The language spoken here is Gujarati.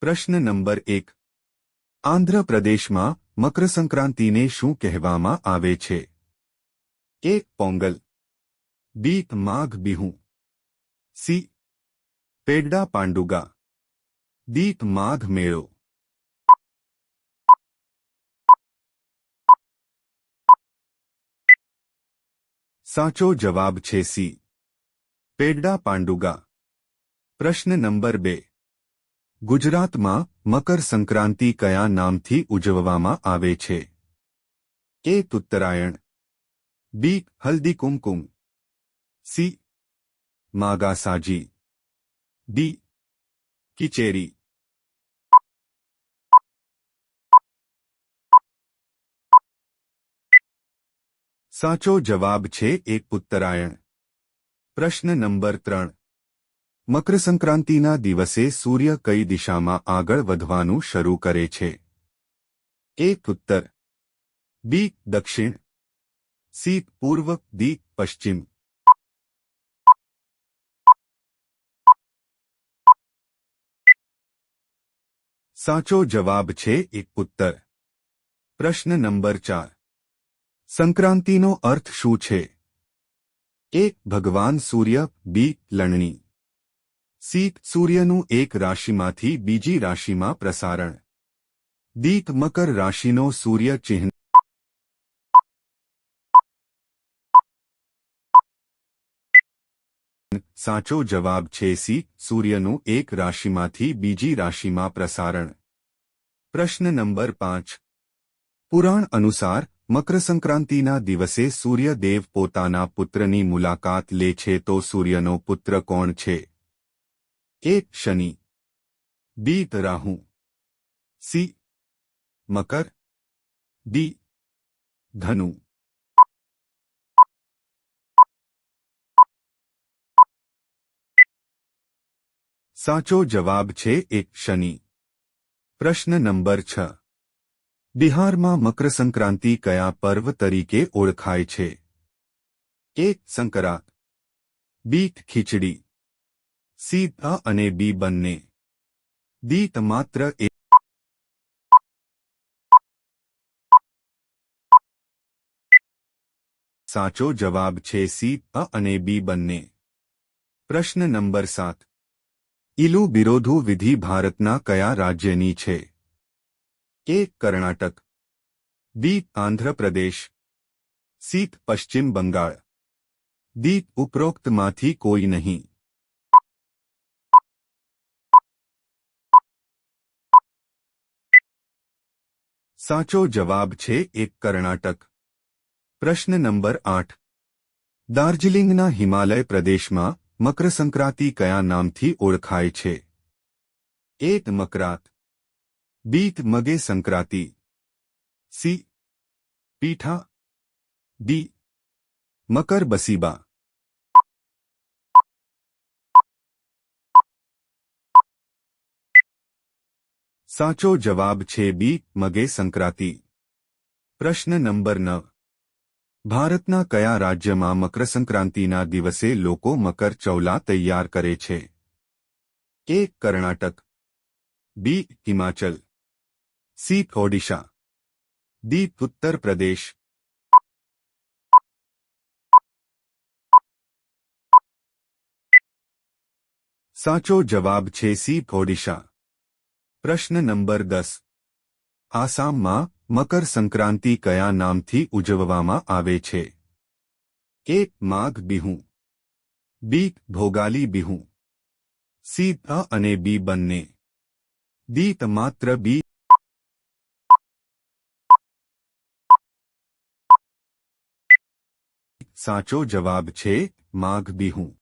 પ્રશ્ન નંબર એક. આંધ્રપ્રદેશમાં મકર સંક્રાંતિને શું કહેવામાં આવે છે? A. Pongal. B. Magh Bihu. C. Pedda Panduga. D. Magh મેળો. સાચો જવાબ છે સી. પેડડા પાંડુગા. પ્રશ્ન નંબર બે. ગુજરાતમાં મકર સંક્રાંતિ કયા નામથી ઉજવવામાં આવે છે A Uttarayan B Haldi Kumkum C માગાસાજી D કિચેરી સાચો જવાબ છે એક ઉત્તરાયણ પ્રશ્ન નંબર ત્રણ મકર સંક્રાંતિના દિવસે સૂર્ય કઈ દિશામાં આગળ વધવાનું શરૂ કરે છે? એક ઉત્તર. બી, દક્ષિણ. સી, પૂર્વ. દી પશ્ચિમ. સાચો જવાબ છે એક ઉત્તર. પ્રશ્ન નંબર ચાર. સંક્રાંતિનો અર્થ શું છે? એક ભગવાન સૂર્ય, બી, લણણી. સી સૂર્યનું એક રાશિમાંથી બીજી રાશિમાં પ્રસારણ. દીક મકર રાશિનો સૂર્ય ચિહ્ન. સાચો જવાબ છે સી સૂર્યનું એક રાશિમાંથી બીજી રાશિમાં પ્રસારણ. પ્રશ્ન નંબર પાંચ. પુરાણ અનુસાર મકર સંક્રાંતિના દિવસે સૂર્યદેવ પોતાના પુત્રની મુલાકાત લે છે તો સૂર્યનો પુત્ર કોણ છે? એક Shani B Rahu C Makar D Dhanu સાચો જવાબ છે એક શનિ પ્રશ્ન નંબર છ બિહારમાં મકર સંક્રાંતિ કયા પર્વ તરીકે ઓળખાય છે એક સંકરાત બી ખીચડી સી અ અને બી બંને દી માત્ર એક સાચો જવાબ છે સી અ અને બી બંને પ્રશ્ન નંબર સાત ઇલુ બિરોધુ વિધિ ભારતના કયા રાજ્યની છે A Karnataka B Andhra Pradesh C Paschim Bangal D ઉપરોક્તમાંથી કોઈ નહીં સાચો જવાબ છે એક કર્ણાટક. પ્રશ્ન નંબર આઠ. દાર્જિલિંગના હિમાલય પ્રદેશમાં મકરસંક્રાંતિ કયા નામથી ઓળખાય છે? એક, મકરાત. બીત, મગે સંક્રાંતિ. સી, પીઠા. ડી, મકર બસીબા. સાચો જવાબ છે બી મગે સંક્રાંતિ પ્રશ્ન નંબર નવ ભારતના કયા રાજ્યમાં મકર સંક્રાંતિના દિવસે લોકો મકર ચૌલા તૈયાર કરે છે A Karnataka B Himachal C Odisha D Uttar Pradesh સાચો જવાબ છે સી ઓડિશા પ્રશ્ન નંબર દસ. આસામમાં મકર સંક્રાંતિ કયા નામથી ઉજવવામાં આવે છે? એક માઘ બિહુ. બી. ભોગાલી બિહુ. સી. અ અને બી બંને. દી માત્ર બી. સાચો જવાબ છે માઘ બિહુ.